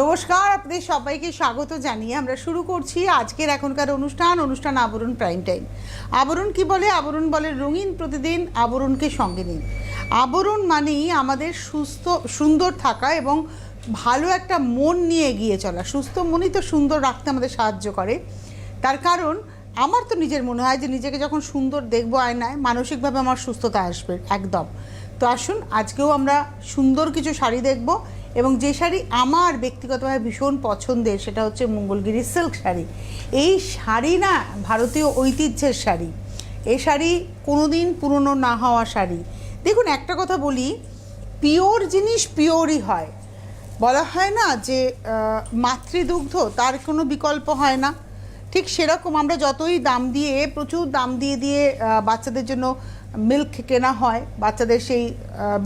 নমস্কার, আপনাদের সবাইকে স্বাগত জানিয়ে আমরা শুরু করছি আজকের এখনকার অনুষ্ঠান অনুষ্ঠান আবরণ প্রাইম টাইম আবরণ কি বলে? আবরণ বলে রঙিন প্রতিদিন আবরণকে সঙ্গে নিন। আবরণ মানেই আমাদের সুস্থ, সুন্দর থাকা এবং ভালো একটা মন নিয়ে এগিয়ে চলা। সুস্থ মনই তো সুন্দর রাখতে আমাদের সাহায্য করে। তার কারণ, আমার তো নিজের মনে হয় যে নিজেকে যখন সুন্দর দেখব আয়নায়, মানসিকভাবে আমার সুস্থতা আসবে, একদম। তো আসুন, আজকেও আমরা সুন্দর কিছু শাড়ি দেখব। এবং যে শাড়ি আমার ব্যক্তিগতভাবে ভীষণ পছন্দের, সেটা হচ্ছে মঙ্গলগিরি সিল্ক শাড়ি। এই শাড়ি না ভারতীয় ঐতিহ্যের শাড়ি। এই শাড়ি কোনোদিন পুরনো না হওয়া শাড়ি। দেখুন, একটা কথা বলি, পিওর জিনিস পিওরই হয়। বলা হয় না যে মাতৃদুগ্ধ, তার কোনো বিকল্প হয় না। ঠিক সেরকম আমরা যতই দাম দিয়ে, প্রচুর দাম দিয়ে দিয়ে বাচ্চাদের জন্য মিল্ক কেনা হয়, বাচ্চাদের সেই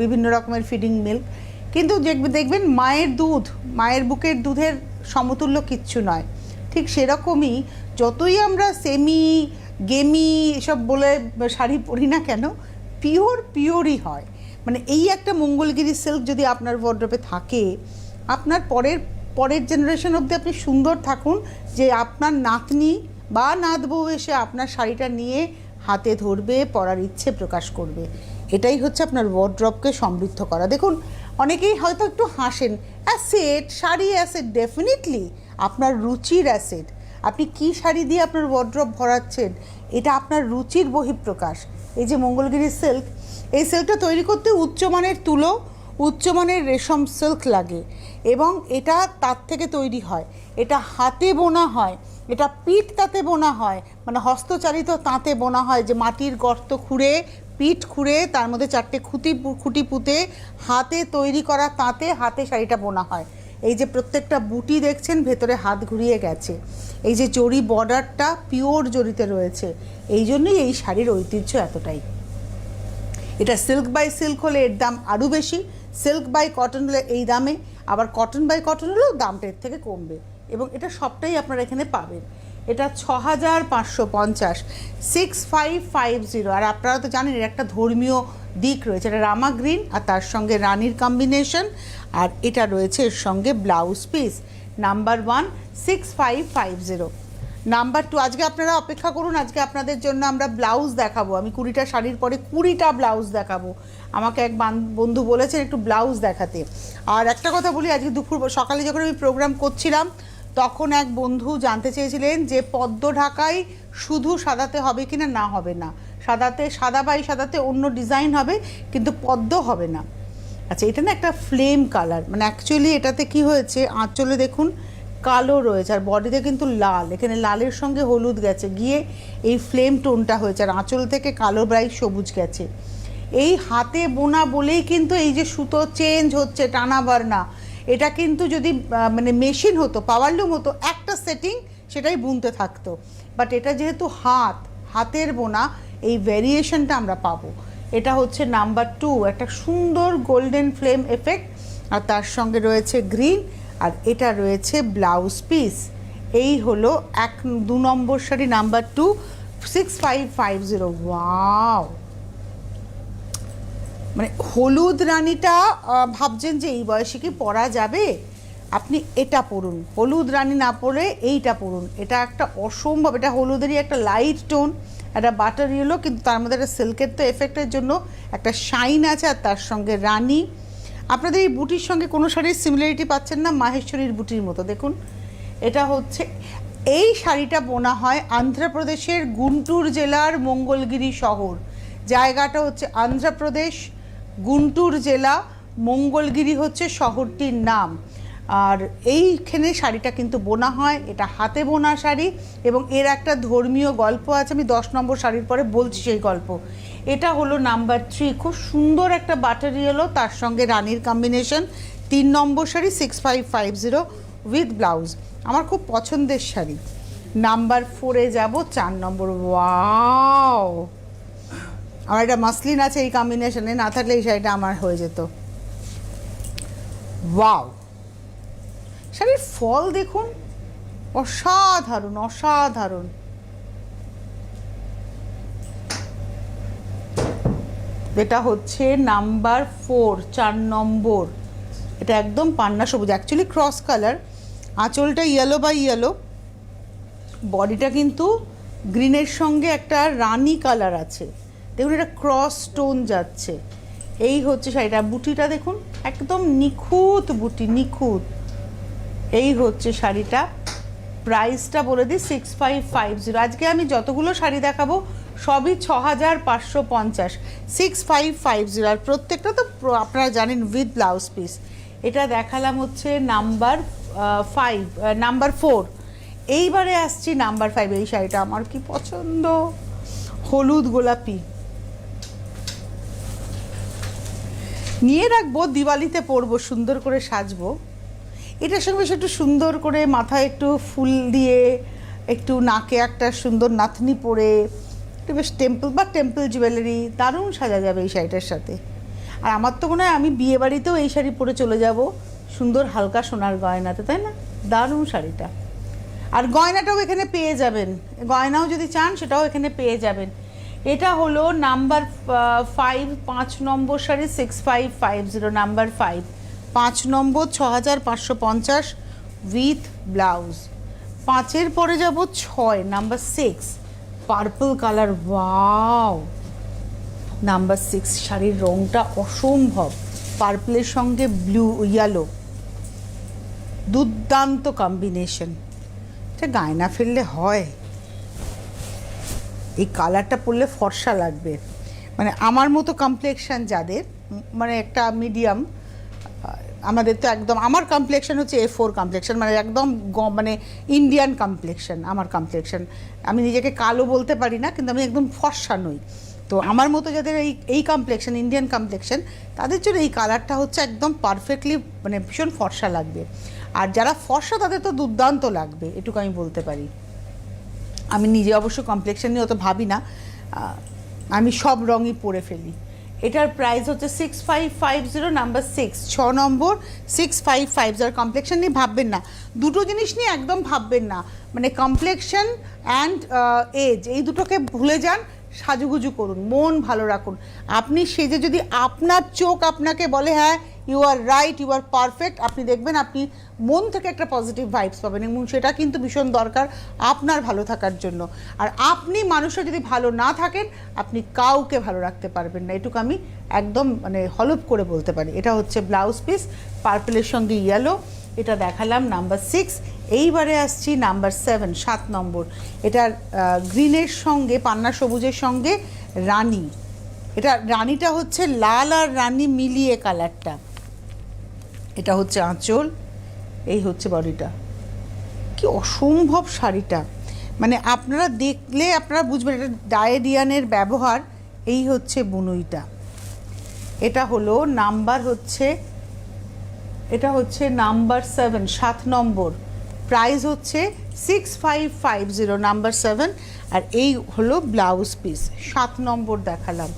বিভিন্ন রকমের ফিডিং মিল্ক কিন্তু দেখবে- দেখবেন মায়ের দুধ, মায়ের বুকের দুধের সমতুল্য কিচ্ছু নয়। ঠিক সেরকমই যতই আমরা সেমি গেমি এসব বলে শাড়ি পরি না কেন পিওর পিওরই হয়। মানে এই একটা মঙ্গলগিরি সিল্ক যদি আপনার ওয়ার্ড্রপে থাকে, আপনার পরের পরের জেনারেশন অবধি আপনি সুন্দর থাকুন যে আপনার নাতনি বা নাত বউ এসে আপনার শাড়িটা নিয়ে হাতে ধরবে, পরার ইচ্ছে প্রকাশ করবে। এটাই হচ্ছে আপনার ওয়ার্ড্রপকে সমৃদ্ধ করা। দেখুন অনেকেই হয়তো একটু হাসেন। অ্যাসেট শাড়ি অ্যাসেট ডেফিনেটলি আপনার রুচির অ্যাসেট আপনি কি শাড়ি দিয়ে আপনার ওয়ার্ড্রপ ভরাচ্ছেন? এটা আপনার রুচির বহিঃপ্রকাশ। এই যে মঙ্গলগিরি সিল্ক এই সিল্কটা তৈরি করতে উচ্চমানের তুলো উচ্চমানের রেশম সিল্ক লাগে এবং এটা তার থেকে তৈরি হয়। এটা হাতে বোনা হয়, এটা পিঠ তাতে বোনা হয় মানে হস্তচালিত তাঁতে বোনা হয় যে মাটির গর্ত খুঁড়ে পিঠ খুঁড়ে তার মধ্যে চারটে খুঁটি খুঁটি পুঁতে হাতে তৈরি করা তাঁতে হাতে শাড়িটা বোনা হয়। এই যে প্রত্যেকটা বুটি দেখছেন, ভেতরে হাত ঘুরিয়ে গেছে। এই যে জরি বর্ডারটা পিওর জরিতে রয়েছে, এই জন্যই এই শাড়ির ঐতিহ্য এতটাই। এটা সিল্ক বাই সিল্ক হলে এর দাম আরও বেশি, সিল্ক বাই কটন হলে এই দামে, আবার কটন বাই কটন হলেও দামটা এর থেকে কমবে। এবং এটা সবটাই আপনারা এখানে পাবেন। এটা ছ হাজার পাঁচশো পঞ্চাশ সিক্স ফাইভ ফাইভ জিরো আর আপনারা তো জানেন, এর একটা ধর্মীয় দিক রয়েছে, এটা রামা গ্রিন, আর তার সঙ্গে রানীর কম্বিনেশন আর এটা রয়েছে এর সঙ্গে blouse piece number one six five five zero number two আজকে আপনারা অপেক্ষা করুন, আজকে আপনাদের জন্য আমরা ব্লাউজ দেখাবো। আমি কুড়িটা শাড়ির পরে কুড়িটা ব্লাউজ দেখাবো। আমাকে এক বান- বন্ধু বলেছেন একটু ব্লাউজ দেখাতে। আর একটা কথা বলি, আজকে দুপুর, সকালে যখন আমি প্রোগ্রাম করছিলাম তখন এক বন্ধু জানতে চেয়েছিলেন যে পদ্ম ঢাকাই শুধু সাদাতে হবে কি না না হবে না। সাদাতে, সাদা বাই সাদাতে অন্য ডিজাইন হবে, কিন্তু পদ্ম হবে না। আচ্ছা এটা না একটা ফ্লেম কালার। মানে অ্যাকচুয়ালি এটাতে কি হয়েছে, আঁচলে দেখুন, কালো রয়েছে, আর বডিতে কিন্তু লাল। এখানে লালের সঙ্গে হলুদ গেছে, গিয়ে এই ফ্লেম টোনটা হয়েছে, আর আঁচল থেকে কালো ব্রাইট সবুজ গেছে। এই হাতে বোনা বলেই কিন্তু এই যে সুতো চেঞ্জ হচ্ছে টানা বার্না এটা কিন্তু যদি মানে মেশিন হতো পাওয়ারলুম হতো, একটা সেটিং সেটাই বুনতে থাকতো। বাট এটা যেহেতু হাত, হাতের বোনা, এই ভ্যারিয়েশনটা আমরা পাবো। এটা হচ্ছে নাম্বার টু একটা সুন্দর গোল্ডেন ফ্লেম এফেক্ট আর তার সঙ্গে রয়েছে গ্রিন আর এটা রয়েছে ব্লাউজ পিস এই হলো এক, দু নম্বর sari number two six five five zero wow মানে হলুদ রানীটা ভাবছেন যে এই বয়সে কি পরা যাবে? আপনি এটা পরুন হলুদ রানী না পরে এইটা পরুন এটা একটা অসম্ভব, এটা হলুদেরই একটা লাইট টোন একটা বাটার ইয়েলো কিন্তু তার মধ্যে একটা সিল্কের তো এফেক্টের জন্য একটা শাইন আছে, আর তার সঙ্গে রানী। আপনাদের এই বুটির সঙ্গে কোনো শাড়ির সিমিলারিটি পাচ্ছেন না? মাহেশ্বরীর বুটির মতো, দেখুন। এটা হচ্ছে, এই শাড়িটা বোনা হয় আন্ধ্রপ্রদেশের গুন্টুর জেলার মঙ্গলগিরি শহর। জায়গাটা হচ্ছে আন্ধ্রপ্রদেশ। গুন্টুর জেলা, মঙ্গলগিরি হচ্ছে শহরটির নাম। আর এইখানে শাড়িটা কিন্তু বোনা হয়, এটা হাতে বোনা শাড়ি এবং এর একটা ধর্মীয় গল্প আছে, আমি দশ নম্বর শাড়ির পরে বলছি সেই গল্প। এটা হলো নাম্বার থ্রি খুব সুন্দর একটা বাটার ইয়েলো তার সঙ্গে রানীর কম্বিনেশন তিন নম্বর sari six five five zero with blouse আমার খুব পছন্দের শাড়ি। নাম্বার ফোরে যাব, চার নম্বর ওয়াও আমার একটা মাসলিন আছে এই কম্বিনেশনে না থাকলে এই শাড়িটা আমার হয়ে যেত। ওয়াও শাড়ির ফল দেখুন, অসাধারণ অসাধারণ। এটা হচ্ছে নাম্বার ফোর, চার নম্বর। এটা একদম পান্না সবুজ অ্যাকচুয়ালি ক্রস কালার আঁচলটা ইয়েলো বাই ইয়েলো বডিটা কিন্তু গ্রিনের সঙ্গে একটা রানি কালার আছে। দেখুন, এটা ক্রস স্টোন যাচ্ছে। এই হচ্ছে শাড়িটা। বুটিটা দেখুন, একদম নিখুঁত বুটি, নিখুঁত। এই হচ্ছে শাড়িটা। প্রাইসটা বলে দিই সিক্স ফাইভ ফাইভ জিরো আজকে আমি যতগুলো শাড়ি দেখাবো, সবই ছ হাজার পাঁচশো পঞ্চাশ। সিক্স ফাইভ ফাইভ জিরো আর প্রত্যেকটা তো আপনারা জানেন উইথ ব্লাউজ পিস এটা দেখালাম হচ্ছে নাম্বার ফাইভ নাম্বার ফোর এইবারে আসছি নাম্বার ফাইভ এই শাড়িটা আমার কি পছন্দ? হলুদ গোলাপি। নিয়ে রাখব, দিওয়ালিতে পরবো, সুন্দর করে সাজবো। এটার সঙ্গে একটু সুন্দর করে মাথায় একটু ফুল দিয়ে, একটু নাকে একটা সুন্দর নাতনি পরে, একটু বেশ টেম্পল, বা টেম্পল জুয়েলারি, দারুণ সাজা যাবে এই শাড়িটার সাথে। আর আমার তো মনে হয় আমি বিয়ে বাড়িতেও এই শাড়ি পরে চলে যাব, সুন্দর হালকা সোনার গয়নাতে, তাই না? দারুণ শাড়িটা। আর গয়নাটাও এখানে পেয়ে যাবেন। গয়নাও যদি চান, সেটাও এখানে পেয়ে যাবেন। এটা হলো নাম্বার ফাইভ পাঁচ নম্বর sari six five five zero number five পাঁচ নম্বর, ছ হাজার পাঁচশো পঞ্চাশ উইথ ব্লাউজ পাঁচের পরে যাব ছয়, number six purple colour wow number six শাড়ির রঙটা অসম্ভব। পার্পলের সঙ্গে ব্লু ইয়েলো দুর্দান্ত কম্বিনেশন এটা গায়না ফেললে হয়। এই কালারটা পরলে ফর্সা লাগবে। মানে আমার মতো কমপ্লেকশান যাদের মানে একটা মিডিয়াম আমাদের তো একদম, আমার কমপ্লেকশন হচ্ছে এ ফোর কমপ্লেকশন মানে একদম মানে ইন্ডিয়ান কমপ্লেকশন আমার কমপ্লেকশন আমি নিজেকে কালো বলতে পারি না, কিন্তু আমি একদম ফর্সা নই। তো আমার মতো যাদের এই এই কমপ্লেকশন ইন্ডিয়ান কমপ্লেকশন তাদের জন্য এই কালারটা হচ্ছে একদম পারফেক্টলি মানে ভীষণ ফর্সা লাগবে। আর যারা ফর্সা, তাদের তো দুর্দান্ত লাগবে, এটুকু আমি বলতে পারি। আমি নিজে অবশ্য কমপ্লেক্সন নিয়ে অত ভাবি না আমি সব রঙই পরে ফেলি। এটার প্রাইস হচ্ছে six five five zero number six ছ নম্বর six five five zero complexion নিয়ে ভাববেন না। দুটো জিনিস নিয়ে একদম ভাববেন না। মানে কমপ্লেক্সন অ্যান্ড এজ এই দুটোকে ভুলে যান, সাজুগুজু করুন। মন ভালো রাখুন। আপনি সেজে যদি আপনার চোখ আপনাকে বলে হ্যাঁ you are right you are perfect আপনি দেখবেন আপনি মন থেকে একটা পজিটিভ ভাইবস পাবেন এবং সেটা কিন্তু ভীষণ দরকার আপনার ভালো থাকার জন্য। আর আপনি মানুষের যদি ভালো না থাকেন, আপনি কাউকে ভালো রাখতে পারবেন না। এটুকু আমি একদম মানে হলপ করে বলতে পারি। এটা হচ্ছে ব্লাউজ পিস পার্পেলের সঙ্গে ইয়েলো এটা দেখালাম নাম্বার সিক্স এইবারে আসছি নাম্বার সেভেন সাত নম্বর। এটার গ্রিনের সঙ্গে, পান্না সবুজের সঙ্গে রানী। এটা রানীটা হচ্ছে লাল আর রানী মিলিয়ে কালারটা এটা হচ্ছে আঁচল, এই হচ্ছে বডিটা। কি অসম্ভব শাড়িটা। মানে আপনারা দেখলে আপনারা বুঝবেন, এটা ডায়েরিয়ানের ব্যবহার, এই হচ্ছে বুনুইটা। এটা হলো নাম্বার হচ্ছে, এটা হচ্ছে নাম্বার সেভেন, সাত নম্বর। প্রাইস হচ্ছে six five five zero, number seven. আর এই হলো ব্লাউজ পিস, সাত নম্বর দেখালাম।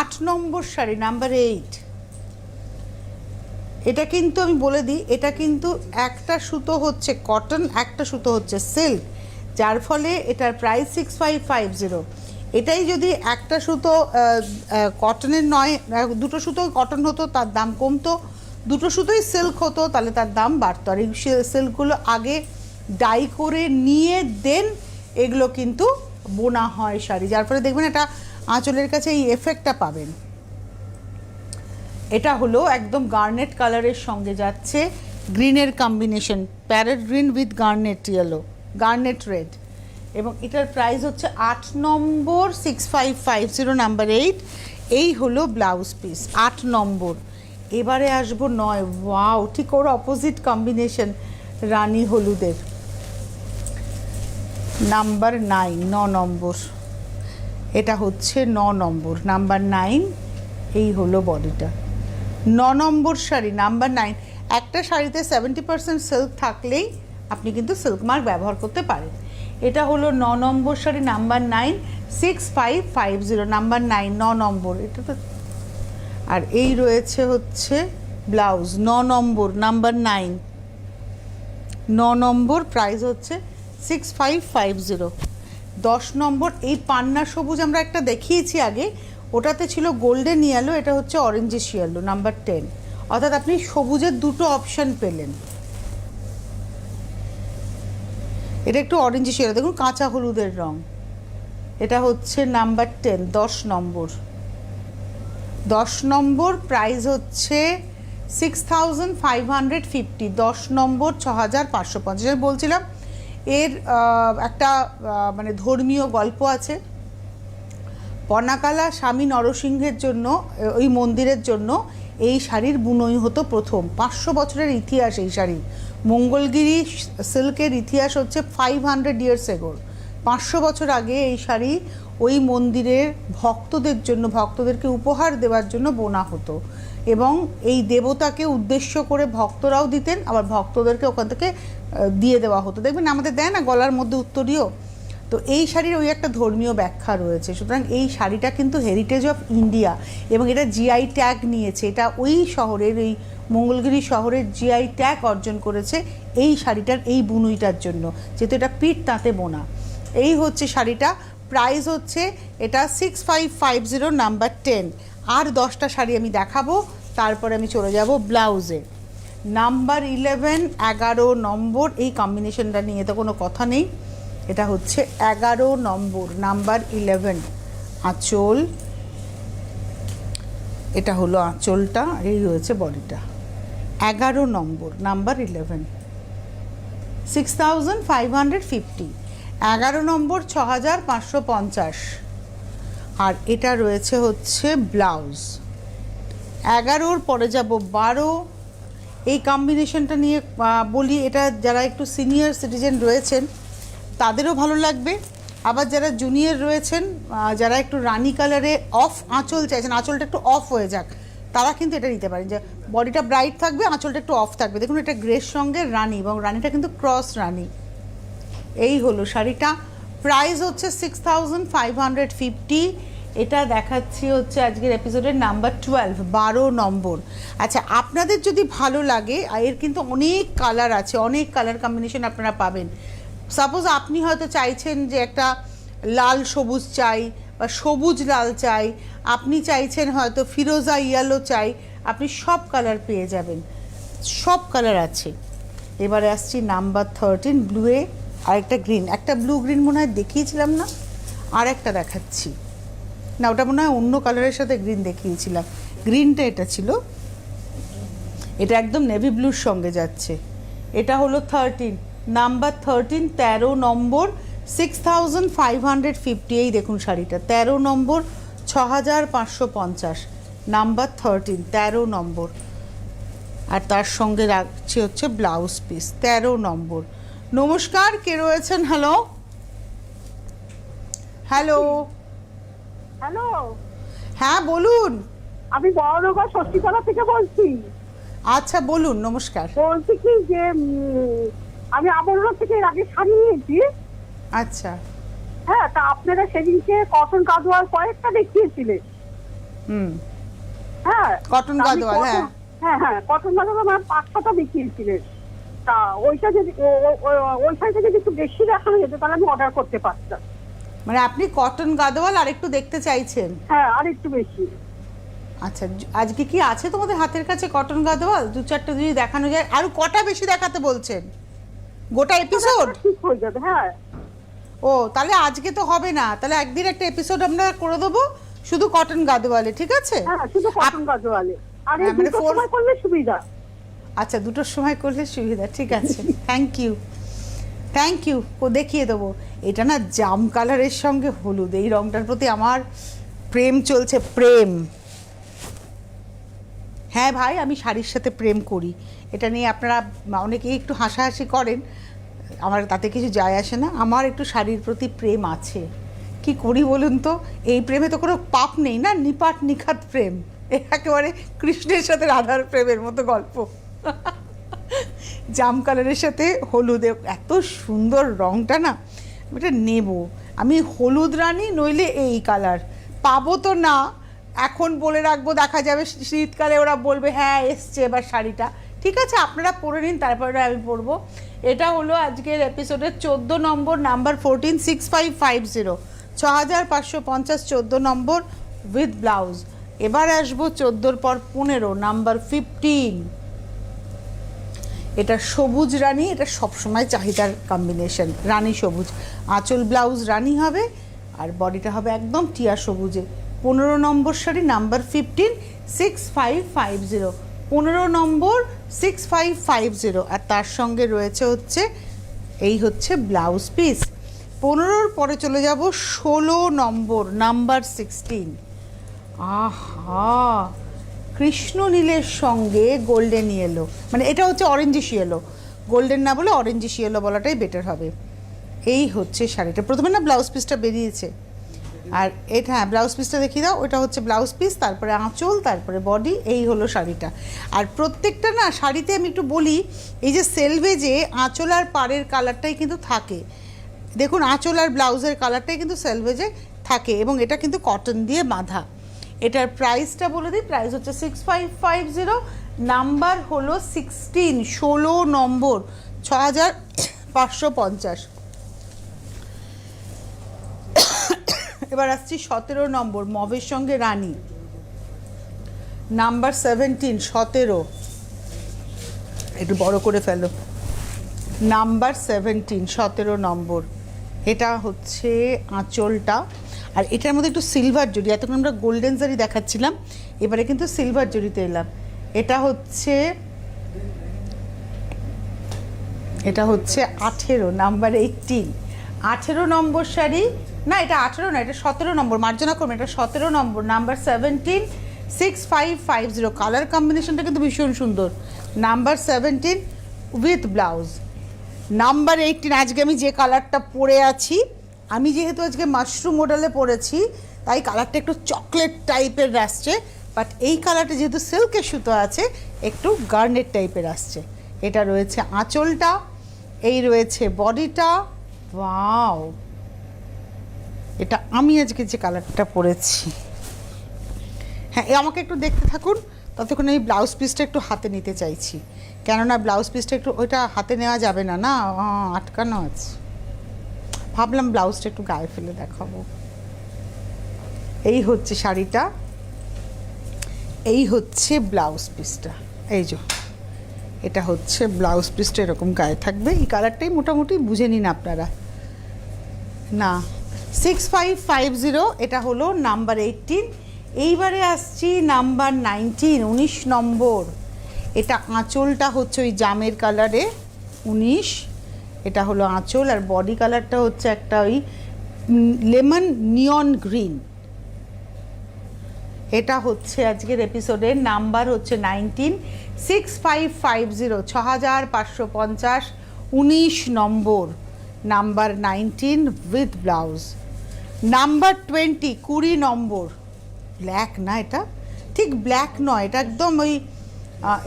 আট নম্বর শাড়ি, নাম্বার এইট। এটা কিন্তু আমি বলে দিই, এটা কিন্তু একটা সুতো হচ্ছে কটন একটা সুতো হচ্ছে সিল্ক যার ফলে এটার price six five five zero এটাই যদি একটা সুতো কটনের নয় দুটো সুতো কটন হতো, তার দাম কমতো, দুটো সুতোই সিল্ক হতো, তাহলে তার দাম বাড়তো। আর এই সিল্কগুলো আগে ডাই করে নিয়ে দেন, এগুলো কিন্তু বোনা হয় শাড়ি। যার ফলে দেখবেন এটা আঁচলের কাছে এই এফেক্টটা পাবেন। এটা হলো একদম গার্নেট কালারের সঙ্গে যাচ্ছে। গ্রিনের combination parrot green with garnet yellow garnet red এবং এটার প্রাইস হচ্ছে আট নম্বর six five five zero number eight এই হলো ব্লাউজ পিস আট নম্বর। এবারে আসব নয়। ওয়াও ঠিক ওর অপোজিট কম্বিনেশন রানী হলুদের। নাম্বার নাইন ন নম্বর। এটা হচ্ছে ন নম্বর। নাম্বার নাইন এই হলো বডিটা ন নম্বর শাড়ি নাম্বার নাইন একটা শাড়িতে সেভেন্টি পার্সেন্ট সিল্ক থাকলেই আপনি কিন্তু সিল্ক মার্ক ব্যবহার করতে পারেন। এটা হলো ন নম্বর sari number nine six five five zero number nine ন নম্বর। এটা তো আর এই রয়েছে হচ্ছে ব্লাউজ ন নম্বর নাম্বার নাইন ন নম্বর প্রাইস হচ্ছে সিক্স ফাইভ ফাইভ জিরো দশ নম্বর, এই পান্না সবুজ আমরা একটা দেখিয়েছি আগে। ওটাতে ছিল গোল্ডেন ইয়েলো এটা হচ্ছে অরেঞ্জিশ ইয়েলো নাম্বার টেন অর্থাৎ আপনি সবুজের দুটো অপশান পেলেন। এটা একটু অরেঞ্জ শেড দেখুন কাঁচা হলুদের রং। এটা হচ্ছে নাম্বার টেন দশ নম্বর। দশ নম্বর প্রাইস হচ্ছে six thousand five hundred fifty দশ নম্বর ছ হাজার পাঁচশো পঞ্চাশ। আমি বলছিলাম, এর একটা মানে ধর্মীয় গল্প আছে। পনাকালা স্বামী নরসিংহের জন্য ওই মন্দিরের জন্য এই শাড়ির বুনই হতো প্রথম। পাঁচশো বছরের ইতিহাস এই শাড়ির মঙ্গলগিরি সিল্কের ইতিহাস হচ্ছে ফাইভ হান্ড্রেড ইয়ার্স এগোর পাঁচশো বছর আগে এই শাড়ি ওই মন্দিরের ভক্তদের জন্য, ভক্তদেরকে উপহার দেওয়ার জন্য বোনা হতো। এবং এই দেবতাকে উদ্দেশ্য করে ভক্তরাও দিতেন, আবার ভক্তদেরকে ওখান থেকে দিয়ে দেওয়া হতো। দেখবেন আমাদের দেয় না গলার মধ্যে উত্তরীয়? তো এই শাড়ির ওই একটা ধর্মীয় ব্যাখ্যা রয়েছে। সুতরাং এই শাড়িটা কিন্তু হেরিটেজ অফ ইন্ডিয়া এবং এটা জিআই ট্যাগ নিয়েছে। এটা ওই শহরের, এই মঙ্গলগিরি শহরের জিআই ট্যাগ অর্জন করেছে এই শাড়িটার, এই বুনুইটার জন্য। যেহেতু এটা পিঠ তাঁতে বোনা। এই হচ্ছে শাড়িটা। প্রাইস হচ্ছে এটা six five five zero number ten আর দশটা শাড়ি আমি দেখাবো। তারপরে আমি চলে যাব ব্লাউজে। নাম্বার ইলেভেন এগারো নম্বর, এই কম্বিনেশনটা নিয়ে তো কোনো কথা নেই। এটা হচ্ছে এগারো নম্বর, নাম্বার ইলেভেন আঁচল। এটা হলো আঁচলটা এই রয়েছে বডিটা। এগারো নম্বর, number eleven six thousand five hundred fifty এগারো নম্বর ছ হাজার পাঁচশো পঞ্চাশ। আর এটা রয়েছে হচ্ছে ব্লাউজ। এগারোর পরে যাব বারো। এই কম্বিনেশনটা নিয়ে বলি এটা যারা একটু সিনিয়র সিটিজেন রয়েছেন তাদেরও ভালো লাগবে। আবার যারা জুনিয়র রয়েছেন যারা একটু রানি কালারে অফ আঁচল চাইছেন, আঁচলটা একটু অফ হয়ে যাক, তারা কিন্তু এটা নিতে পারেন। যে বডিটা ব্রাইট থাকবে, আঁচলটা একটু অফ থাকবে। দেখুন, এটা গ্রের সঙ্গে রানি এবং রানিটা কিন্তু ক্রস রানি। এই হলো শাড়িটা। প্রাইস হচ্ছে six thousand five hundred fifty এটা দেখাচ্ছি হচ্ছে আজকের এপিসোডের নাম্বার টুয়েলভ বারো নম্বর। আচ্ছা আপনাদের যদি ভালো লাগে, এর কিন্তু অনেক কালার আছে, অনেক কালার কম্বিনেশন আপনারা পাবেন। সাপোজ আপনি হয়তো চাইছেন যে একটা লাল সবুজ চাই বা সবুজ লাল চাই, আপনি চাইছেন হয়তো ফিরোজা ইয়েলো চাই, আপনি সব কালার পেয়ে যাবেন। সব কালার আছে। এবারে আসছি নাম্বার থার্টিন ব্লুয়ে আরেকটা গ্রিন একটা ব্লু গ্রিন মনে হয় দেখিয়েছিলাম না আর একটা দেখাচ্ছি। না, ওটা মনে হয় অন্য কালারের সাথে গ্রিন দেখিয়েছিলাম। গ্রিনটা এটা ছিল। এটা একদম নেভি ব্লুর সঙ্গে যাচ্ছে। এটা হলো থার্টিন নাম্বার থার্টিন তেরো নম্বর six thousand five hundred fifty এই দেখুন শাড়িটা তেরো নম্বর ছ হাজার পাঁচশো পঞ্চাশ। নাম্বার থার্টিন তেরো নম্বর। আর তার সঙ্গে রাখছি হচ্ছে ব্লাউজ পিস তেরো নম্বর। নমস্কার কে রয়েছেন? হ্যালো হ্যালো হ্যালো হ্যাঁ বলুন। আমি বড়নগর ষষ্ঠীতলা থেকে বলছি। আচ্ছা বলুন নমস্কার। বলছি কি যে আমি আবরণ থেকে এর আগে শাড়ি নিয়েছি। আচ্ছা। হ্যাঁ তা আপনারা সেদিনকে কটন কাদোয়ার কয়েকটা দেখিয়েছিলেন হুম। হ্যাঁ কটন গাদোয়াল, হ্যাঁ। হ্যাঁ হ্যাঁ কটন কাদোয়াল আমার পাঁচ ছটা দেখিয়েছিলেন তা ওইটা যদি ওই শাড়িটা যদি একটু বেশি দেখানো যেত তাহলে আমি অর্ডার করতে পারতাম। মানে আপনি কটন গাদোয়াল আর একটু দেখতে চাইছেন? হ্যাঁ আর একটু বেশি। আচ্ছা আজকে কি আছে তোমাদের হাতের কাছে কটন গাদোয়াল দু চারটে যদি দেখানো যায়। আর কটা বেশি দেখাতে বলছেন? গোটা এপিসোড হয়ে যাবে হ্যাঁ। ও তাহলে আজকে তো হবে না। তাহলে একদিন একটা এপিসোড আমরা করে দেবো শুধু কটন গাদোয়ালে ঠিক আছে? হ্যাঁ শুধু কটন কাদোয়ালে আর এই হ্যাঁ, মানে দুটো সময় করলে সুবিধা। আচ্ছা দুটোর সময় করলে সুবিধা ঠিক আছে। থ্যাংক ইউ থ্যাংক ইউ ও দেখিয়ে দেবো। এটা না জাম কালারের সঙ্গে হলুদ এই রংটার প্রতি আমার প্রেম চলছে প্রেম। হ্যাঁ ভাই আমি শাড়ির সাথে প্রেম করি। এটা নিয়ে আপনারা অনেকেই একটু হাসাহাসি করেন। আমার তাতে কিছু যায় আসে না। আমার একটু শাড়ির প্রতি প্রেম আছে। কি করি বলুন তো? এই প্রেমে তো কোনো পাপ নেই না? নিপাট, নিখাত প্রেম। একেবারে কৃষ্ণের সাথে রাধার প্রেমের মতো গল্প। জাম কালারের সাথে হলুদে এত সুন্দর রংটা না এটা নেব। আমি হলুদ রানী, নইলে এই কালার। পাবো তো না। এখন বলে রাখব, দেখা যাবে শীতকালে ওরা বলবে হ্যাঁ এসছে এবার শাড়িটা। ঠিক আছে, আপনারা পরে নিন, তারপরে আমি পরবো। এটা হলো আজকের এপিসোডের চোদ্দ নম্বর number fourteen six five five zero ছ হাজার পাঁচশো পঞ্চাশ চোদ্দ নম্বর উইথ ব্লাউজ এবার আসব চোদ্দোর পর পনেরো নাম্বার ফিফটিন এটা সবুজ রানী, এটা সবসময় চাহিদার কম্বিনেশন রানী সবুজ। আঁচল ব্লাউজ রানী হবে, আর বডিটা হবে একদম টিয়া সবুজে পনেরো নম্বর sari number fifteen six five five zero পনেরো নম্বর সিক্স ফাইভ ফাইভ জিরো আর তার সঙ্গে রয়েছে হচ্ছে, এই হচ্ছে ব্লাউজ পিস পনেরোর পরে চলে যাব ষোলো নম্বর নাম্বার সিক্সটিন আহা! কৃষ্ণ নীলের সঙ্গে গোল্ডেন ইয়েলো মানে এটা হচ্ছে অরেঞ্জিশ ইয়েলো গোল্ডেন না বলে অরেঞ্জিশ ইয়েলো বলাটাই বেটার হবে। এই হচ্ছে শাড়িটা। প্রথমে না ব্লাউজ পিসটা বেরিয়েছে। আর এটা হ্যাঁ ব্লাউজ পিসটা দেখিয়ে দাও। ওটা হচ্ছে ব্লাউজ পিস তারপরে আঁচল, তারপরে বডি এই হলো শাড়িটা। আর প্রত্যেকটা না, শাড়িতে আমি একটু বলি, এই যে সেলভেজে আঁচল আর পাড়ের কালারটাই কিন্তু থাকে। দেখুন, আঁচল আর ব্লাউজের কালারটাই কিন্তু সেলভেজে থাকে এবং এটা কিন্তু কটন দিয়ে বাঁধা। এটার প্রাইসটা বলে দিই প্রাইস হচ্ছে six five five zero number হলো সিক্সটিন ষোলো নম্বর ছ হাজার পাঁচশো পঞ্চাশ। এবার আসছি সতেরো নম্বর, মবের সঙ্গে রানী। নাম্বার সেভেন্টিন সতেরো। একটু বড় করে ফেলো। নাম্বার সেভেন্টিন সতেরো নম্বর। এটা হচ্ছে আঁচলটা। আর এটার মধ্যে একটু সিলভার জড়ি, এতক্ষণ আমরা গোল্ডেন জারি দেখাচ্ছিলাম, এবারে কিন্তু সিলভার জড়িতে এলাম। এটা হচ্ছে এটা হচ্ছে আঠেরো নাম্বার এইটিন আঠেরো নম্বর শাড়ি না, এটা আঠেরো না, এটা সতেরো নম্বর, মার্জনা করবেন এটা সতেরো নম্বর number seventeen six five five zero colour কম্বিনেশনটা কিন্তু ভীষণ সুন্দর। Number seventeen with blouse number eighteen আজকে আমি যে কালারটা পরে আছি, আমি যেহেতু আজকে মাশরুম মডেলে পরেছি, তাই কালারটা একটু চকলেট টাইপের আসছে বাট এই কালারটা যেহেতু সিল্কের সুতো আছে, একটু গার্নেট টাইপের আসছে। এটা রয়েছে আঁচলটা, এই রয়েছে বডিটা ওয়াও এটা আমি আজকে যে কালারটা পরেছি। হ্যাঁ আমাকে একটু দেখতে থাকুন, ততক্ষণ এই ব্লাউজ পিসটা একটু হাতে নিতে চাইছি। কেননা ব্লাউজ পিসটা একটু, ওইটা হাতে নেওয়া যাবে না না? আটকানো আছে। ভাবলাম ব্লাউজটা একটু গায়ে ফেলে দেখাবো। এই হচ্ছে শাড়িটা। এই হচ্ছে ব্লাউজ পিসটা। এই যে, এটা হচ্ছে ব্লাউজ পিসটা এরকম গায়ে থাকবে। এই কালারটাই মোটামুটি বুঝে নিন আপনারা। না সিক্স ফাইভ ফাইভ জিরো এটা হলো নাম্বার এইটিন এইবারে আসছি নাম্বার নাইনটিন উনিশ নম্বর। এটা আঁচলটা হচ্ছে ওই জামের কালারে উনিশ। এটা হলো আঁচল, আর বডি কালারটা হচ্ছে একটা ওই লেমন নিয়ন গ্রিন। এটা হচ্ছে আজকের এপিসোডের নাম্বার হচ্ছে nineteen six five five zero ছ হাজার পাঁচশো পঞ্চাশ, উনিশ নম্বর। Number nineteen with blouse. Number twenty, কুড়ি নম্বর। ব্ল্যাক না এটা? ঠিক ব্ল্যাক নয়, এটা একদম ওই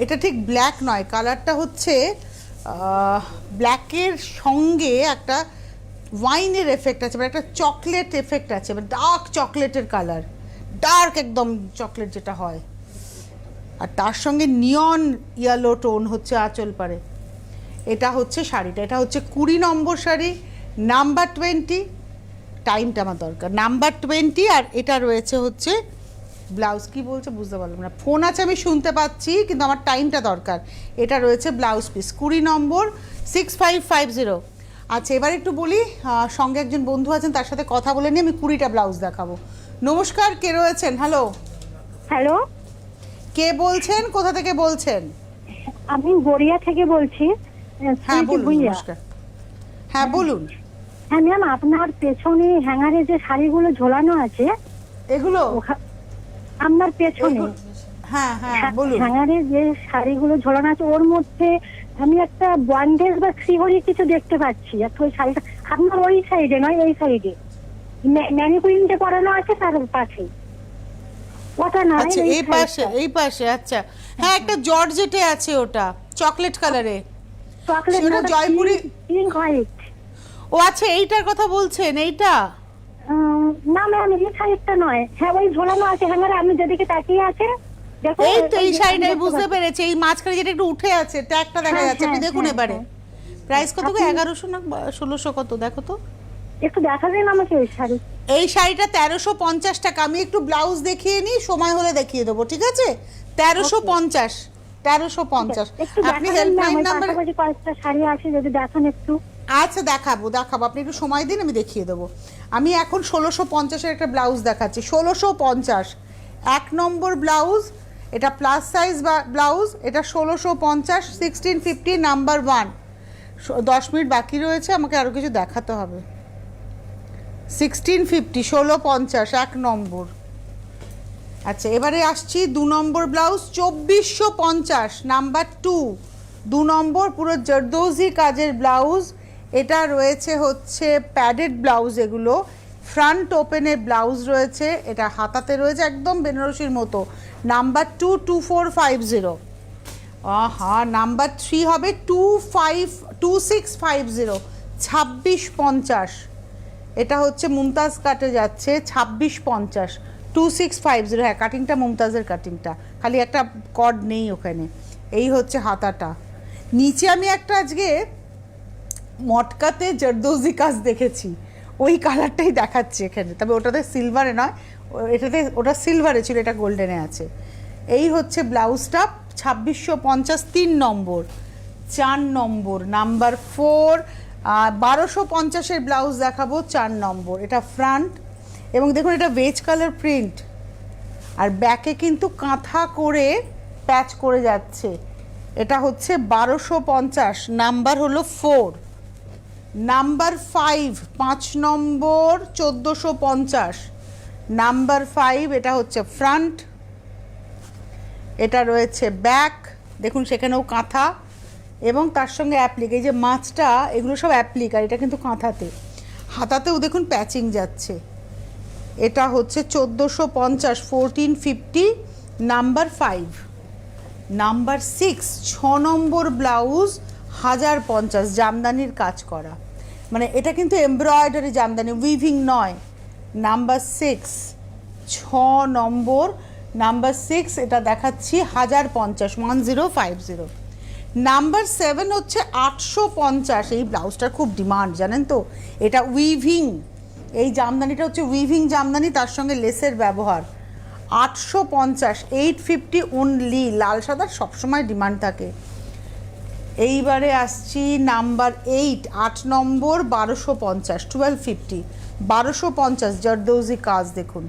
এটা ঠিক ব্ল্যাক নয়। কালারটা হচ্ছে ব্ল্যাকের সঙ্গে একটা ওয়াইনের এফেক্ট আছে মানে একটা চকলেট এফেক্ট আছে মানে ডার্ক চকলেটের কালার ডার্ক একদম চকলেট যেটা হয়। আর তার সঙ্গে নিয়ন ইয়েলো টোন হচ্ছে আঁচল পারে। এটা হচ্ছে শাড়িটা এটা হচ্ছে কুড়ি নম্বর শাড়ি নাম্বার টোয়েন্টি টাইমটা আমার দরকার নাম্বার টোয়েন্টি আর এটা রয়েছে হচ্ছে ব্লাউজ কি বলছে বুঝতে পারলাম না ফোন আছে আমি শুনতে পাচ্ছি কিন্তু আমার টাইমটা দরকার এটা রয়েছে ব্লাউজ পিস কুড়ি নম্বর সিক্স ফাইভ ফাইভ জিরো আচ্ছা এবার একটু বলি সঙ্গে একজন বন্ধু আছেন তার সাথে কথা বলে নিয়ে আমি কুড়িটা ব্লাউজ দেখাবো নমস্কার কে রয়েছেন হ্যালো? হ্যালো? কে বলছেন কোথা থেকে বলছেন? আমি গড়িয়া থেকে বলছি। হ্যাঁ বলুন নমস্কার। হ্যাঁ বলুন। হ্যাঁ ম্যাম আপনার পেছনে হ্যাঙ্গারে যে শাড়িগুলো ঝোলানো আছে এগুলো? আপনার পেছনে এগুলো- হ্যাঁ হ্যাঁ বলুন। হ্যাঙ্গারে যে শাড়িগুলো ঝোলানো আছে ওর মধ্যে আমি একটা বন্ডেজ বা শ্রীহরি কিছু দেখতে পাচ্ছি। একটা ওই শাড়িটা আপনার ওই সাইডে নয় এই সাইডে। ম্যানিকুইনটা করানো আছে তার পাশে। ওটা নয় আচ্ছা এই পাশে এই পাশে আচ্ছা। হ্যাঁ একটা জর্জেটে আছে ওটা চকলেট কালারে চকলেট সেটা জয়পুরি- পিঙ্ক হোয়াইট ও আচ্ছা এইটার কথা বলছেন এইটা? না ম্যাম এই সাইডটা নয়। হ্যাঁ ওই ঝোলানো আছে হ্যাঙ্গারে আপনি যেদিকে তাকিয়ে আছেন দেখো এই তো এই ওই শাড়িটাই বুঝতে পেরেছি এই মাঝখানে যেটা একটু উঠে আছে ট্যাগটা দেখা হ্যাঁ, যাচ্ছে আপনি হ্যাঁ, দেখুন হ্যাঁ, এবারে। প্রাইস কত গো? এগারোশো না ষোলোশো কত দেখো তো। একটু দেখাবেন আমাকে ওই শাড়ি। এই শাড়িটা তেরোশো পঞ্চাশ টাকা আমি একটু ব্লাউজ দেখিয়ে নিই সময় হলে দেখিয়ে দেবো ঠিক আছে? তেরোশো পঞ্চাশ। তেরোশো পঞ্চাশ। আপনি দেখাবেন না হেল্পলাইন আমার নাম্বার পাশাপাশি কয়েকটা শাড়ি আছে যদি দেখান একটু। আচ্ছা দেখাবো দেখাবো। আপনি একটু সময় দিন আমি দেখিয়ে দেবো। আমি এখন ষোলোশো পঞ্চাশের একটা ব্লাউজ দেখাচ্ছি। ষোলোশো পঞ্চাশ। এক নম্বর ব্লাউজ এটা প্লাস সাইজ ব্লাউজ এটা ষোলোশো পঞ্চাশ সিক্সটিন ফিফটি নাম্বার ওয়ান দশ মিনিট বাকি রয়েছে আমাকে আরও কিছু দেখাতে হবে। সিক্সটিন ফিফটি ষোলো পঞ্চাশ এক নম্বর। আচ্ছা এবারে আসছি দু নম্বর ব্লাউজ, চব্বিশশো পঞ্চাশ, নাম্বার টু দু নম্বর পুরো জর্দৌজি কাজের ব্লাউজ, এটা রয়েছে হচ্ছে প্যাডেড ব্লাউজ এগুলো। ফ্রন্ট ওপেনের ব্লাউজ রয়েছে, এটা হাতাতে রয়েছে একদম বেনারসির মতো। Number two two four five zero আহা, নাম্বার থ্রি হবে two five two six five zero ছাব্বিশ পঞ্চাশ। এটা হচ্ছে মুমতাজ কাটে যাচ্ছে, ছাব্বিশ পঞ্চাশ। টু সিক্স ফাইভ জিরো হ্যাঁ কাটিংটা মুমতাজের কাটিংটা খালি একটা কর্ড নেই ওখানে। এই হচ্ছে হাতাটা। নিচে আমি একটা আজকে মটকাতে জর্দৌজি কাজ দেখেছি। ওই কালারটাই দেখাচ্ছে এখানে। তবে ওটাতে সিলভারে নয়, এটাতে, ওটা সিলভারে ছিল, এটা গোল্ডেনে আছে। এই হচ্ছে ব্লাউজটা, ছাব্বিশশো পঞ্চাশ, তিন নম্বর, চার নম্বর নাম্বার ফোর বারোশো পঞ্চাশের ব্লাউজ দেখাবো, চার নম্বর। এটা ফ্রন্ট এবং দেখুন এটা ভেজ কালার প্রিন্ট। আর ব্যাকে কিন্তু কাঁথা করে প্যাচ করে যাচ্ছে। এটা হচ্ছে বারোশো পঞ্চাশ নাম্বার হলো ফোর নাম্বার ফাইভ পাঁচ নম্বর চোদ্দোশো পঞ্চাশ। নাম্বার ফাইভ এটা হচ্ছে ফ্রন্ট এটা রয়েছে ব্যাক দেখুন সেখানেও কাঁথা। এবং তার সঙ্গে অ্যাপ্লিক এই যে মাছটা, এগুলো সব অ্যাপ্লিক আর এটা কিন্তু কাঁথাতে। হাতাতেও দেখুন প্যাচিং যাচ্ছে। এটা হচ্ছে চোদ্দোশো পঞ্চাশ fourteen fifty number five number six ছ নম্বর ব্লাউজ হাজার পঞ্চাশ, জামদানির কাজ করা। মানে এটা কিন্তু এমব্রয়ডারি জামদানি উইভিং নয়। নাম্বার সিক্স ছ নম্বর নাম্বার সিক্স এটা দেখাচ্ছি হাজার পঞ্চাশ one zero five zero number seven হচ্ছে আটশো পঞ্চাশ, এই ব্লাউজটার খুব ডিমান্ড জানেন তো? এটা উইভিং এই জামদানিটা হচ্ছে উইভিং জামদানি, তার সঙ্গে লেসের ব্যবহার। আটশো পঞ্চাশ এইট ফিফটি অনলি লাল সাদার সবসময় ডিমান্ড থাকে। এইবারে আসছি নাম্বার এইট আট নম্বর, বারোশো পঞ্চাশ টুয়েলভ ফিফটি বারোশো পঞ্চাশ, জর্দৌজি কাজ দেখুন।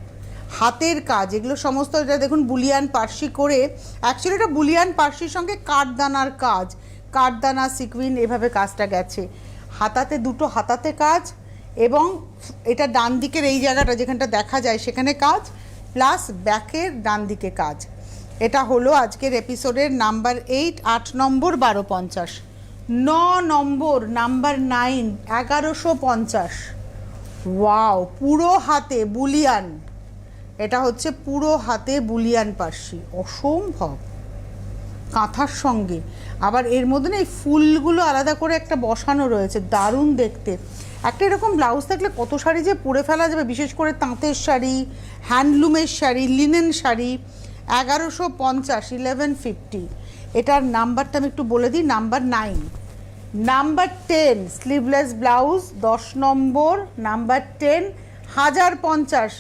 হাতের কাজ, এগুলো সমস্ত এটা দেখুন, বুলিয়ান পার্সি করে। অ্যাকচুয়ালি এটা বুলিয়ান পার্সির সঙ্গে কাঠদানার কাজ। কাঠদানা সিকুইন এভাবে কাজটা গেছে। হাতাতে, দুটো হাতাতে কাজ। এবং এটা ডান দিকের এই জায়গাটা যেখানটা দেখা যায় সেখানে কাজ, প্লাস ব্যাকের ডান দিকে কাজ। এটা হলো আজকের এপিসোডের নাম্বার এইট, আট নম্বর, বারো পঞ্চাশ। ন নম্বর, নাম্বার নাইন, এগারোশো পঞ্চাশ। ওয়াও, পুরো হাতে বুলিয়ান। এটা হচ্ছে পুরো হাতে বুলিয়ান পার্সি। অসম্ভব। কাঁথার সঙ্গে। আবার এর মধ্যে না এই ফুলগুলো আলাদা করে একটা বসানো রয়েছে, দারুণ দেখতে। একটা এরকম ব্লাউজ থাকলে কত শাড়ি যে পরে ফেলা যাবে, বিশেষ করে তাঁতের শাড়ি হ্যান্ডলুমের শাড়ি লিনেন শাড়ি, এগারোশো পঞ্চাশ ইলেভেন ফিফটি এটার নাম্বারটা আমি একটু বলে দিই, number nine number ten sleeveless blouse দশ নম্বর, নাম্বার টেন হাজার পঞ্চাশ।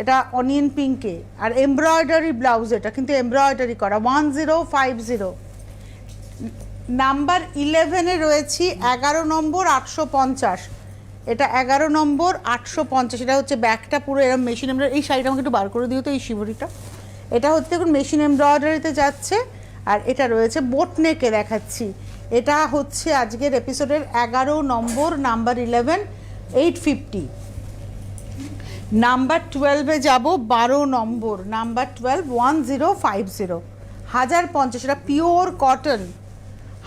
এটা অনিয়ন পিঙ্কে আর এমব্রয়ডারি ব্লাউজ এটা, কিন্তু এমব্রয়ডারি করা one zero five zero number ইলেভেনে রয়েছি, এগারো নম্বর আটশো পঞ্চাশ। এটা এগারো নম্বর আটশো পঞ্চাশ, এটা হচ্ছে ব্যাগটা পুরো এরকম মেশিন এমব্রয়ডারি এই শাড়িটা আমাকে একটু বার করে দিও তো, এই শিবরিটা। এটা হচ্ছে দেখুন মেশিন এমব্রয়ডারিতে যাচ্ছে, আর এটা রয়েছে বোট নেকে দেখাচ্ছি। এটা হচ্ছে আজকের এপিসোডের এগারো নম্বর number eleven eight fifty number টুয়েলভে যাব, বারো নম্বর। Number twelve one zero five zero হাজার পঞ্চাশ, এটা পিওর কটন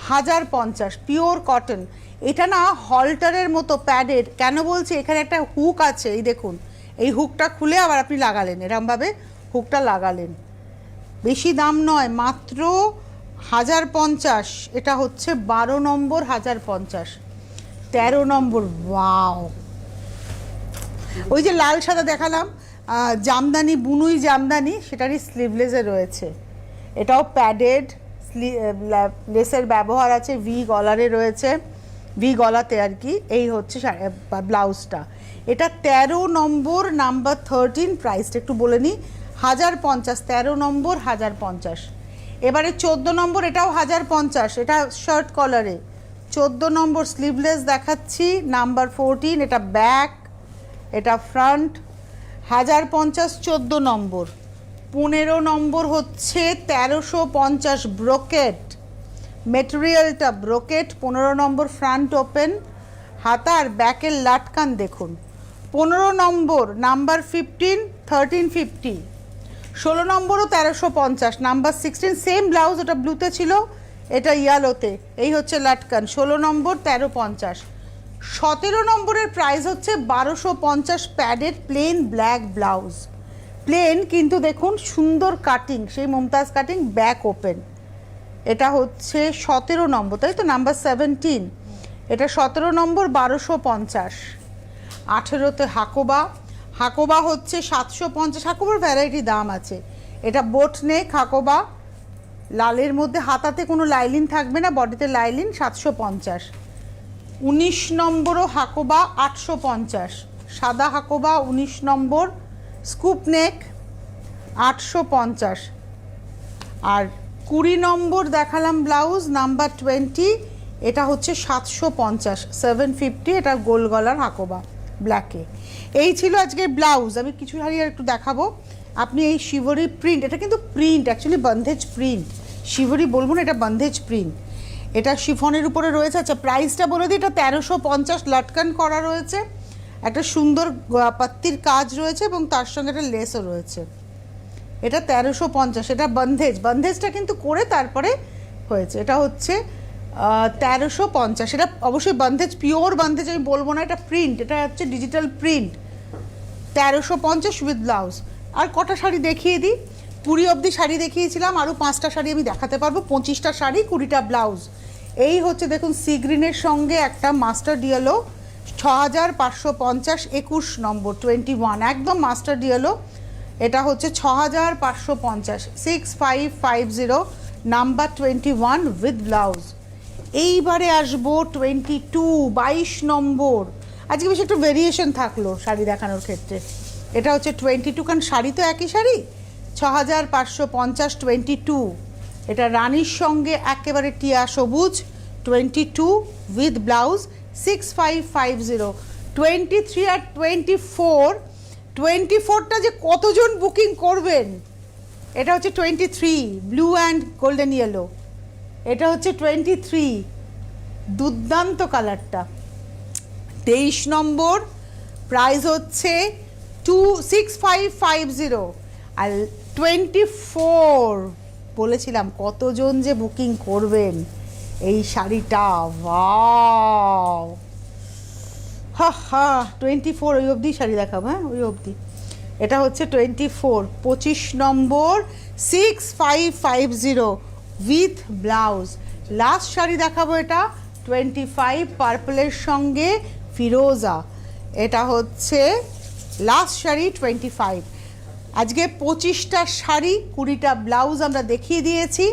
হাজার পঞ্চাশ পিওর কটন এটা না হল্টারের মতো প্যাডেড কেন বলছি? এখানে একটা হুক আছে, এই দেখুন। এই হুকটা খুলে আবার আপনি লাগালেন। এরমভাবে হুকটা লাগালেন। বেশি দাম নয়, মাত্র হাজার পঞ্চাশ। এটা হচ্ছে বারো নম্বর, হাজার পঞ্চাশ। তেরো নম্বর ওয়াও ওই যে লাল সাদা দেখালাম জামদানি, বুনুই জামদানি, সেটারই স্লিভলেসে রয়েছে। এটাও প্যাডেড লেসের ব্যবহার আছে ভি গলারে রয়েছে। ভি গলাতে আর কি, এই হচ্ছে ব্লাউজটা এটা তেরো নম্বর নাম্বার থার্টিন প্রাইসটা একটু বলে নিই। হাজার পঞ্চাশ, তেরো নম্বর, হাজার পঞ্চাশ। এবারে চোদ্দ নম্বর, এটাও হাজার পঞ্চাশ, এটা শার্ট কলারে চোদ্দ নম্বর স্লিভলেস দেখাচ্ছি নাম্বার ফোরটিন এটা ব্যাক এটা ফ্রন্ট হাজার পঞ্চাশ চোদ্দ নম্বর। পনেরো নম্বর হচ্ছে তেরোশো পঞ্চাশ ব্রোকেট মেটেরিয়ালটা ব্রোকেট পনেরো নম্বর ফ্রন্ট ওপেন হাতার ব্যাকের লাটকান দেখুন। পনেরো নম্বর নাম্বার ফিফটিন থার্টিন ফিফটি ষোলো নম্বরও তেরোশো পঞ্চাশ নাম্বার সিক্সটিন সেম ব্লাউজ ওটা ব্লুতে ছিল, এটা ইয়ালোতে এই হচ্ছে লাটকান, ষোলো নম্বর তেরো পঞ্চাশ। সতেরো নম্বরের প্রাইস হচ্ছে বারোশো পঞ্চাশ প্যাডের প্লেন ব্ল্যাক ব্লাউজ প্লেন কিন্তু দেখুন সুন্দর কাটিং সেই মমতাজ কাটিং ব্যাক ওপেন এটা হচ্ছে সতেরো নম্বর, তাই তো? নাম্বার সেভেন্টিন এটা সতেরো নম্বর, বারোশো পঞ্চাশ। আঠেরোতে হাকোবা। হাকোবা হচ্ছে সাতশো পঞ্চাশ। হাকোবার ভ্যারাইটি দাম আছে। এটা বোট নেক হাকোবা। লালের মধ্যে হাতাতে কোনো লাইলিন থাকবে না বডিতে লাইলিন সাতশো পঞ্চাশ। উনিশ নম্বরও হাকোবা আটশো পঞ্চাশ। সাদা হাকোবা উনিশ নম্বর স্কুপ নেক আটশো পঞ্চাশ। আর কুড়ি নম্বর দেখালাম ব্লাউজ, নাম্বার টোয়েন্টি, এটা হচ্ছে সাতশো পঞ্চাশ, সেভেন ফিফটি, এটা গোল গলার হাকোবা, ব্ল্যাকে। এই ছিল আজকের ব্লাউজ, আমি কিছু হারিয়ে আর একটু দেখাবো। আপনি এই শিবরি প্রিন্ট এটা কিন্তু print actually bandhej print shibori বলব না, এটা বন্ধেজ প্রিন্ট এটা শিফনের উপরে রয়েছে। আচ্ছা প্রাইসটা বলে দিই, এটা তেরোশো পঞ্চাশ লটকান করা রয়েছে। একটা সুন্দর পাত্তির কাজ রয়েছে এবং তার সঙ্গে একটা লেসও রয়েছে। এটা তেরোশো পঞ্চাশ, এটা বন্ধেজ বন্ধেজটা কিন্তু করে তারপরে হয়েছে। এটা হচ্ছে তেরোশো পঞ্চাশ। এটা অবশ্যই বন্ধেজ পিওর বন্ধেজ আমি বলব না, এটা প্রিন্ট এটা হচ্ছে ডিজিটাল প্রিন্ট তেরোশো পঞ্চাশ উইথ ব্লাউজ আর কটা শাড়ি দেখিয়ে দিই। কুড়ি অবধি শাড়ি দেখিয়েছিলাম, আরও পাঁচটা শাড়ি আমি দেখাতে পারব, পঁচিশটা শাড়ি, কুড়িটা ব্লাউজ। এই হচ্ছে দেখুন সি গ্রিনের সঙ্গে একটা মাস্টার ডিয়ালো ছ হাজার পাঁচশো পঞ্চাশ একুশ নম্বর টোয়েন্টি ওয়ান একদম মাস্টার ডিয়ালো এটা হচ্ছে ছ হাজার পাঁচশো পঞ্চাশ six five five zero number twenty one with blouse এইবারে আসব টোয়েন্টি টু বাইশ নম্বর। আজকে বেশ একটু ভেরিয়েশন থাকল শাড়ি দেখানোর ক্ষেত্রে। এটা হচ্ছে টোয়েন্টি টু কারণ শাড়ি তো একই শাড়ি। হাজার পাঁচশো পঞ্চাশ টোয়েন্টি টু এটা রানীর সঙ্গে একেবারে টিয়া সবুজ twenty two with blouse six five five zero twenty three R twenty four twenty ফোরটা যে কতজন বুকিং করবেন? এটা হচ্ছে twenty three blue and golden yellow এটা হচ্ছে টোয়েন্টি থ্রি দুর্দান্ত কালারটা। তেইশ নম্বর প্রাইস হচ্ছে two six five five zero আর টোয়েন্টি ফোর। বলেছিলাম, কতজন যে বুকিং করবেন? এই শাড়িটা, ওয়াও! হা হা, টোয়েন্টি ফোর, ওই অবধি শাড়ি দেখাবো হ্যাঁ? ওই অবধি। এটা হচ্ছে টোয়েন্টি ফোর, পঁচিশ নম্বর six five five zero with blouse last sari দেখাবো এটা, টোয়েন্টি ফাইভ পার্পলের সঙ্গে ফিরোজা। এটা হচ্ছে লাস্ট শাড়ি, টোয়েন্টি ফাইভ। আজকে পঁচিশটা শাড়ি, কুড়িটা ব্লাউজ আমরা দেখিয়ে দিয়েছি।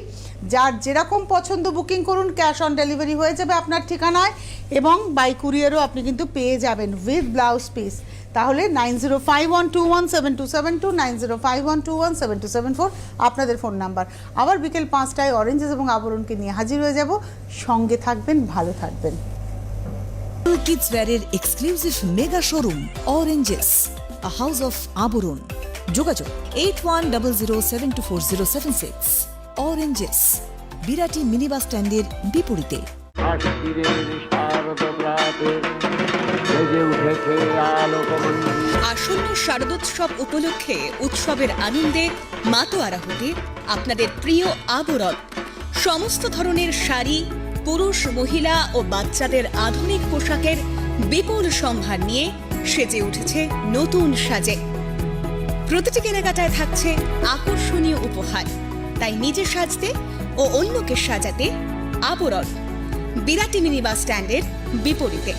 যার যেরকম পছন্দ বুকিং করুন, ক্যাশ অন ডেলিভারি হয়ে যাবে আপনার ঠিকানায়। এবং বাই কুরিয়ারও আপনি কিন্তু পেয়ে যাবেন উইথ ব্লাউজ পিস তাহলে nine zero five one two one seven two seven two, nine zero five one two one seven two seven four আপনাদের ফোন নাম্বার। আবার বিকেল পাঁচটায় অরেঞ্জেস এবং আবরণকে নিয়ে হাজির হয়ে যাব। সঙ্গে থাকবেন, ভালো থাকবেন। Kids exclusive mega showroom oranges house of Abaran. যোগাযোগ eight oranges Birati mini bus স্ট্যান্ডের বিপরীতে। আসন্ন শারদোৎসব উপলক্ষে উৎসবের আনন্দে মাতোয়ারা হতে আপনাদের প্রিয় আবরণ। সমস্ত ধরনের শাড়ি, পুরুষ, মহিলা ও বাচ্চাদের আধুনিক পোশাকের বিপুল সম্ভার নিয়ে সেজে উঠেছে নতুন সাজে। প্রতিটি কেনাকাটায় থাকছে আকর্ষণীয় উপহার। তাই নিজে সাজতে ও অন্যকে সাজাতে আবরণ। বিরাটি মিনি বাস স্ট্যান্ডের বিপরীতে।